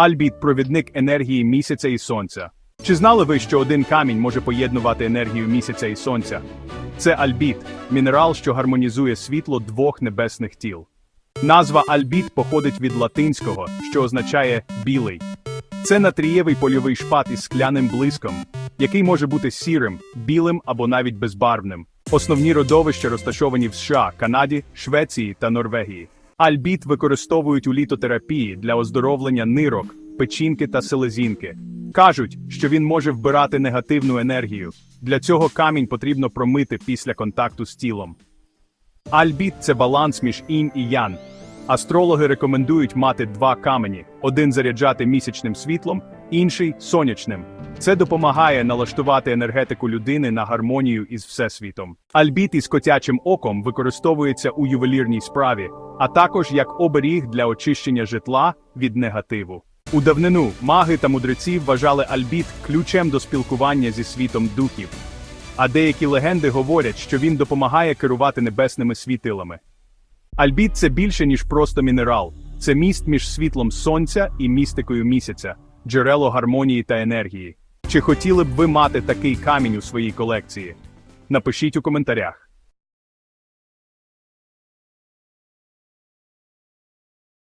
Альбіт провідник енергії місяця і сонця. Чи знали ви, що один камінь може поєднувати енергію місяця і сонця? Це альбіт, мінерал, що гармонізує світло двох небесних тіл. Назва альбіт походить від латинського, що означає білий. Це натрієвий польовий шпат із скляним блиском, який може бути сірим, білим або навіть безбарвним. Основні родовища розташовані в США, Канаді, Швеції та Норвегії. Альбіт використовують у літотерапії для оздоровлення нирок, печінки та селезінки. Кажуть, що він може вбирати негативну енергію. Для цього камінь потрібно промити після контакту з тілом. Альбіт це баланс між інь і ян. Астрологи рекомендують мати два камені: один заряджати місячним світлом, інший сонячним. Це допомагає налаштувати енергетику людини на гармонію із всесвітом. Альбіт із котячим оком використовується у ювелірній справі, а також як оберіг для очищення житла від негативу. У давнину маги та мудреці вважали альбіт ключем до спілкування зі світом духів. А деякі легенди говорять, що він допомагає керувати небесними світилами. Альбіт це більше, ніж просто мінерал, це міст між світлом сонця і містикою місяця, джерело гармонії та енергії. Чи хотіли б ви мати такий камінь у своїй колекції? Напишіть у коментарях.